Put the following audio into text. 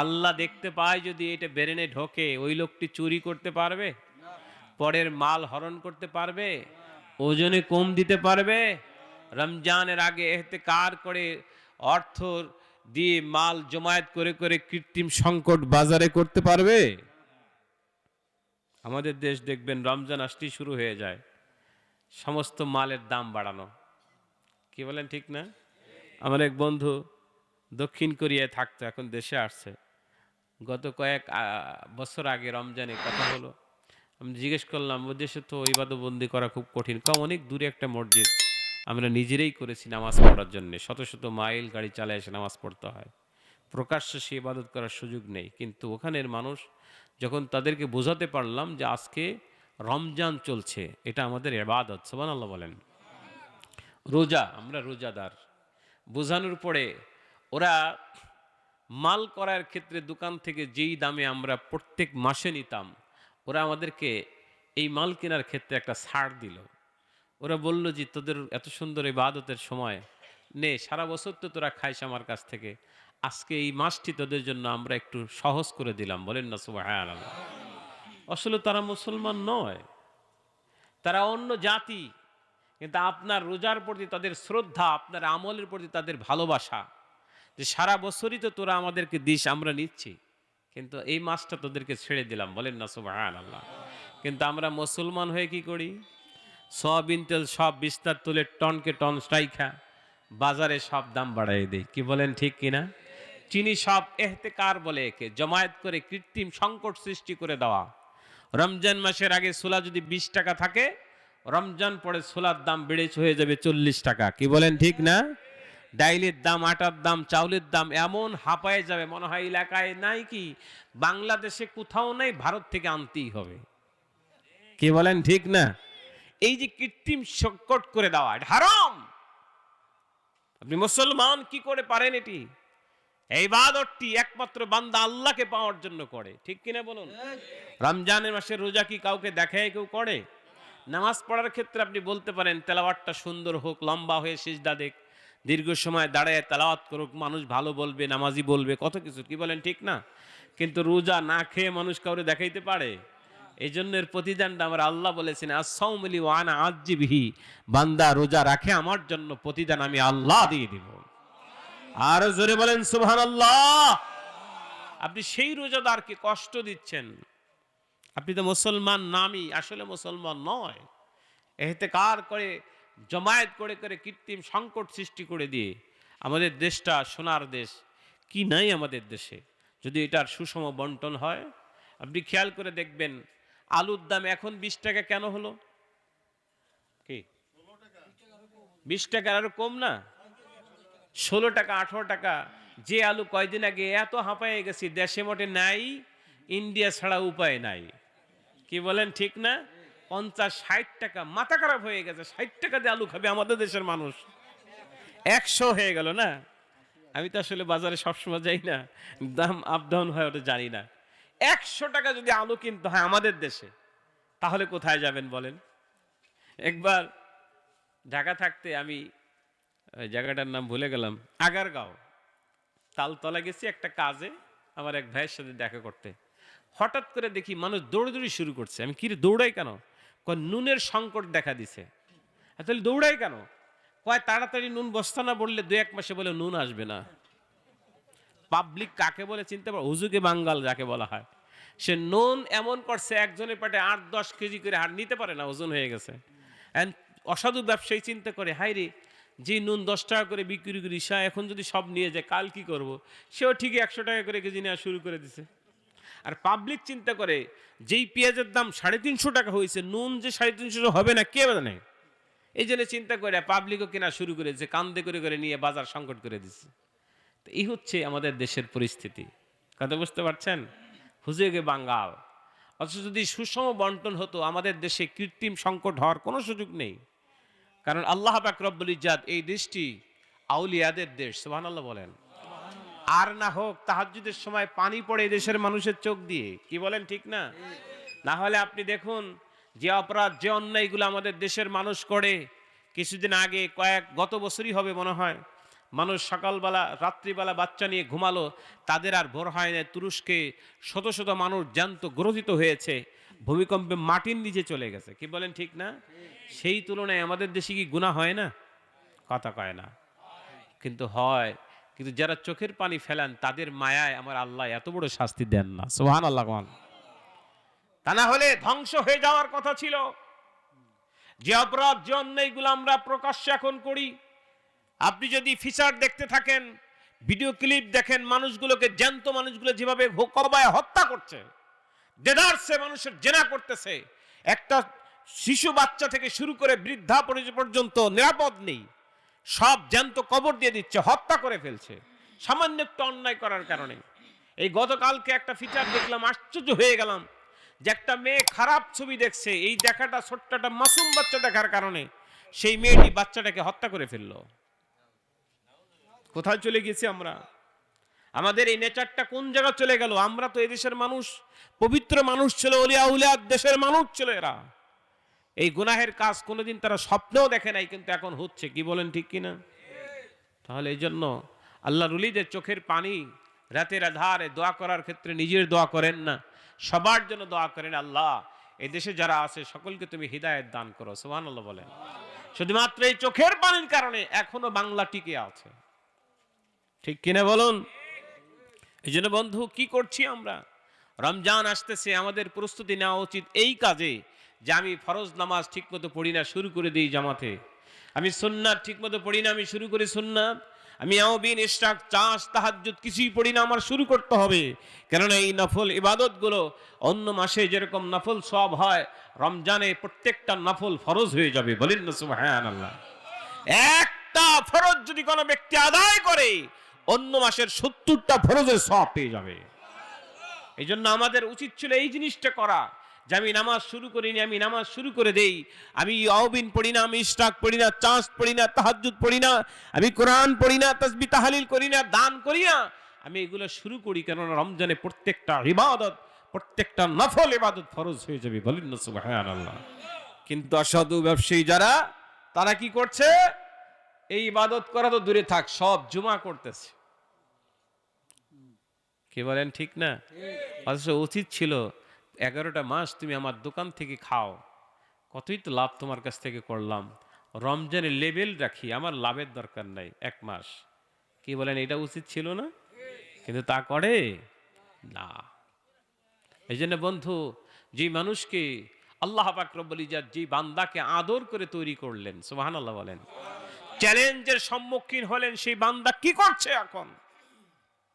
আল্লাহ দেখতে পায় যদি এটা বেরেনে ঢোকে, ওই লোকটি চুরি করতে পারবে? পরের মাল হরণ করতে পারবে? ওজনে কম দিতে পারবে? রমজানের আগে এহতেকার করে অর্থ দিয়ে মাল জমায়েত করে করে কৃত্রিম সংকট বাজারে করতে পারবে? আমাদের দেশ দেখবেন রমজান আসতেই শুরু হয়ে যায়। সমস্ত মালের দাম বাড়ানো। কি বলেন ঠিক না? আমার এক বন্ধু দক্ষিণ কোরিয়ায় থাকতো, এখন দেশে আসছে। গত কয়েক বছর আগে রমজানে কথা হলো। আমি জিজ্ঞেস করলাম দেশে তো ইবাদতবন্দি করা খুব কঠিন। কম, অনেক দূরে একটা মসজিদ। আমরা নিজেরাই করেছি নামাজ পড়ার জন্য। শত শত মাইল গাড়ি চালায় এসে নামাজ পড়তে হয়। প্রকাশ্যে সে ইবাদত করার সুযোগ নেই। কিন্তু ওখানের মানুষ, যখন তাদেরকে বোঝাতে পারলাম যে আজকে রমজান চলছে, এটা আমাদের এবাদত সোবান আল্লাহ বলেন। রোজা, আমরা রোজাদার। বোঝানোর পরে ওরা মাল করার ক্ষেত্রে দোকান থেকে যেই দামে আমরা প্রত্যেক মাসে নিতাম, ওরা আমাদেরকে এই মাল কেনার ক্ষেত্রে একটা ছাড় দিল। ওরা বলল যে, তোদের এত সুন্দর ইবাদতের সময়, নে, সারা বছর তো তোরা খাইস আমার কাছ থেকে। আজকে এই মাসটি তোদের জন্য আমরা একটু সহজ করে দিলাম। বলেন না সুবাহ আসলে তারা মুসলমান নয়, তারা অন্য জাতি। কিন্তু আপনার রোজার প্রতি তাদের শ্রদ্ধা, আপনার আমলের প্রতি তাদের ভালোবাসা। যে সারা বছরই তো তোরা আমাদেরকে দিস, আমরা নিচ্ছি। কিন্তু এই মাসটা তোদেরকে ছেড়ে দিলাম। বলেন না সুবাহ আল্লাহ কিন্তু আমরা মুসলমান হয়ে কি করি? সয়াবিন তেল, সব বিস্তার তুলে টনকে টন স্ট্রাইখা বাজারে সব দাম বাড়াই দেয় কি বলেন, ঠিক কিনা? চিনি সব এহতেকার বলে একে। জমায়েত করে কৃত্রিম সংকট সৃষ্টি করে দেওয়া। রমজান মাসের আগে সোলা যদি বিশ টাকা থাকে, রমজান পরে সোলার দাম বেড়ে হয়ে যাবে চল্লিশ টাকা। কি বলেন, ঠিক না? ডাইলের দাম, আটার দাম, চাউলের দাম এমন হাঁপায়ে যাবে, মনে হয় এলাকায় নাই কি? বাংলাদেশে কোথাও নাই, ভারত থেকে আনতেই হবে। কি বলেন ঠিক না? এই যে কৃত্রিম সংকট করে দেওয়া, এটা হারাম! আপনি মুসলমান, কি করে পারেন এটি? এই বাদরটি একমাত্র বান্দা আল্লাহকে পাওয়ার জন্য করে, ঠিক কিনা বলুন? রমজানের মাসে রোজা কি কাউকে দেখায়, কেউ করে? নামাজ পড়ার ক্ষেত্রে আপনি বলতে পারেন, তেলাওয়াতটা সুন্দর হোক, লম্বা হয়ে সিজদা দেখ দীর্ঘ সময় দাঁড়ায় তেলাওয়াত করুক, মানুষ ভালো বলবে, নামাজি বলবে, কত কিছু, কি বলেন, ঠিক না? কিন্তু রোজা না খেয়ে মানুষ কাউরে দেখাইতে পারে? এই জন্য এর প্রতিদানটা আমার আল্লাহ বলেছেন আসসাউমলি ওয়ানা আজিবিহি বান্দা রোজা রাখে, আমার জন্য প্রতিদান আমি আল্লাহ দিয়ে দিব। আর জোরে বলেন সুবহান আপনি সেই রোজাদারকে কষ্ট দিচ্ছেন। আপনি তো মুসলমান নামই, আসলে মুসলমান নয়। এহতেকার করে জমায়েত করে করে কৃত্রিম সংকট সৃষ্টি করে দিয়ে আমাদের দেশটা সোনার দেশ। কি নাই আমাদের দেশে? যদি এটার সুষম বন্টন হয়, আপনি খেয়াল করে দেখবেন আলুর দাম এখন বিশ টাকা কেন হলো? কি? বিশ টাকা আরও কম না? ষোলো টাকা, আঠারো টাকা। যে আলু কয়দিন আগে এত হাঁপায়ে গেছি, দেশে মোটে নাই, ইন্ডিয়া ছাড়া উপায় নাই। কি বলেন, ঠিক না? পঞ্চাশ, ষাট টাকা। মাথা খারাপ হয়ে গেছে, ষাট টাকা দিয়ে আলু খাবে আমাদের দেশের মানুষ। একশো হয়ে গেল না? আমি তো আসলে বাজারে সবসময় যাই না। দাম আপ ডাউন হয় ওটা জানি না। একশো টাকা যদি আলু কিনতে হয় আমাদের দেশে, তাহলে কোথায় যাবেন বলেন? একবার ঢাকা থাকতে আমি ওই জায়গাটার নাম ভুলে গেলাম, আগারগাঁও। তালতলা গেছি একটা কাজে, আমার এক ভাইয়ের সাথে দেখা করতে। হঠাৎ করে দেখি মানুষ দৌড়দৌড়ি শুরু করছে। আমি কি দৌড়াই কেন? নুনের সংকট দেখা দিছে। তাহলে দৌড়াই কেন? কয়, তাড়াতাড়ি নুন বস্তা না বললে দু এক মাসে বলে নুন আসবে না। পাবলিক কাকে বলে চিনতে পারো? হুজুকে বাঙ্গাল যাকে বলা হয়। সে নুন এমন করছে, একজনের পেটে আট, দশ কেজি করে হার নিতে পারে না, ওজন হয়ে গেছে। And অসাধু ব্যবসায়ী চিন্তা করে হাই রে যে নুন দশ টাকা করে বিক্রি করি, সা এখন যদি সব নিয়ে যায়, কাল কি করব? সেও ঠিকই একশো টাকা করে কেজি নেওয়া শুরু করে দিছে। আর পাবলিক চিন্তা করে, যেই পেঁয়াজের দাম সাড়ে তিনশো টাকা হয়েছে, নুন যে সাড়ে তিনশো হবে না, কে জানে? এই জন্য চিন্তা করে পাবলিকও কেনা শুরু করেছে কান্দে করে করে নিয়ে বাজার সংকট করে দিচ্ছে তো এই হচ্ছে আমাদের দেশের পরিস্থিতি। কথা বুঝতে পারছেন? হুজে হুজুগে বাঙ্গাল। অথচ যদি সুষম বন্টন হতো, আমাদের দেশে কৃত্রিম সংকট হওয়ার কোনো সুযোগ নেই। কারণ আল্লাহ পাক রব্বুল ইজাদ এই দেশটি আউলিয়াদের দেশ, সুবহানাল্লাহ বলেন। আর না হোক, তাহাজ্জুদের সময় পানি পড়ে দেশের মানুষের চোখ দিয়ে। কি বলেন, ঠিক না? না হলে আপনি দেখুন, যে অপরাধ, যে অন্যায়গুলো আমাদের দেশের মানুষ করে, কিছুদিন আগে কয়েক, গত বছরই হবে মনে হয়, মানুষ সকালবেলা, রাত্রিবেলা বাচ্চা নিয়ে ঘুমালো, তাদের আর ভোর হয় না তুরস্কে শত শত মানুষ জ্যান্ত, গ্রথিত হয়েছে, ভূমিকম্পে মাটির নিচে চলে গেছে। কি বলেন, ঠিক না? সেই তুলনায় আমাদের দেশে কি গুণা হয় না? কথা কয় না। কিন্তু হয় কিন্তু যারা চোখের পানি ফেলেন, তাদের মায়ায় আমার আল্লাহ এত বড় শাস্তি দেন না। সোহান আল্লাহ তা না হলে ধ্বংস হয়ে যাওয়ার কথা ছিল। যে অপরাধ, যে অন্যায়গুলো আমরা প্রকাশ্যে এখন করি, আপনি যদি ফিচার দেখতে থাকেন ভিডিও ক্লিপ দেখেন, মানুষগুলোকে জ্যান্ত মানুষগুলো যেভাবে কবায় হত্যা করছে, দেদারসে মানুষের জেনা করতেছে, একটা শিশু বাচ্চা থেকে শুরু করে বৃদ্ধা পর্যন্ত নিরাপদ নেই। সব জ্যান্ত কবর দিয়ে দিচ্ছে, হত্যা করে ফেলছে। সামান্য একটু অন্যায় করার কারণে। এই গতকালকে একটা ফিচার দেখলাম, আশ্চর্য হয়ে গেলাম যে একটা মেয়ে খারাপ ছবি দেখছে। এই দেখাটা ছোট্ট একটা মাসুম বাচ্চা দেখার কারণে সেই মেয়েটি বাচ্চাটাকে হত্যা করে ফেলল। কোথায় চলে গেছি আমরা? আমাদের এই নেচারটা কোন জায়গা চলে গেল? আমরা তো এদেশের মানুষ, পবিত্র মানুষ ছিল, অলিয়া উলিয়া দেশের মানুষ ছিল এরা। এই গুনাহের কাজ কোনোদিন তারা স্বপ্নেও দেখে নাই, কিন্তু এখন হচ্ছে। কি বলেন ঠিক কিনা? তাহলে এই জন্য আল্লাহ রুলিদের চোখের পানি রাতের আধারে দোয়া করার ক্ষেত্রে নিজের দোয়া করেন না, সবার জন্য দোয়া করেন আল্লাহ। এই দেশে যারা আছে, সকলকে তুমি হৃদায়ত দান করো সোহান আল্লাহ বলেন। শুধুমাত্র এই চোখের পানির কারণে এখনও বাংলা টিকে আছে। ঠিক কিনা বলুন? এই জন্য বন্ধু, কি করছি আমরা? রমজান আসতেছে, আমাদের প্রস্তুতি নেওয়া উচিত এই কাজে যে আমি ফরজ নামাজ ঠিকমতো পড়ি না, শুরু করে দিই জামাতে। আমি সুন্নাত ঠিকমতো পড়ি না, আমি শুরু করি সুন্নাত। আমি আওবিন ইশরাক, চাষ, তাহাজ্জুদ কিছুই পড়ি না, আমার শুরু করতে হবে। কেননা এই নফল ইবাদতগুলো অন্য মাসে যেরকম নফল সব হয়, রমজানে প্রত্যেকটা নফল ফরজ হয়ে যাবে, বলেন না সুবহানাল্লাহ। একটা ফরজ যদি কোনো ব্যক্তি আদায় করে, অন্য মাসের সত্তরটা ফরজের সব পেয়ে যাবে। এই জন্য আমাদের উচিত ছিল এই জিনিসটা করা। যে আমি নামাজ শুরু করিনি আমি নামাজ শুরু করে দেই। আমি অবিন পড়ি না আমি ইস্টাক পড়ি না চাঁদ পড়ি না তাহাজুদ পড়ি না আমি কোরআন পড়ি না তসবি তাহালিল করি না দান করি না। আমি এগুলো শুরু করি কেননা রমজানে প্রত্যেকটা ইবাদত প্রত্যেকটা নফল ইবাদত ফরজ হয়ে যাবে বলেন না সুবহানাল্লাহ। কিন্তু অসাধু ব্যবসায়ী যারা তারা কি করছে? এই ইবাদত করা তো দূরে থাক সব জুমা করতেছে। কি বলেন ঠিক না? অথচ উচিত ছিল এগারোটা মাস তুমি আমার দোকান থেকে খাও। কতই তো লাভ তোমার কাছ থেকে করলাম। রমজানের লেভেল রাখি, আমার লাভের দরকার নাই, এক মাস। কি বলেন, এটা উচিত ছিল না? কিন্তু তা করে? না। এই জন্য বন্ধু যে মানুষকে আল্লাহ পাকরবলি যার যে বান্দাকে আদর করে তৈরি করলেন সুবাহান আল্লাহ বলেন, চ্যালেঞ্জের সম্মুখীন হলেন সেই বান্দা কি করছে এখন?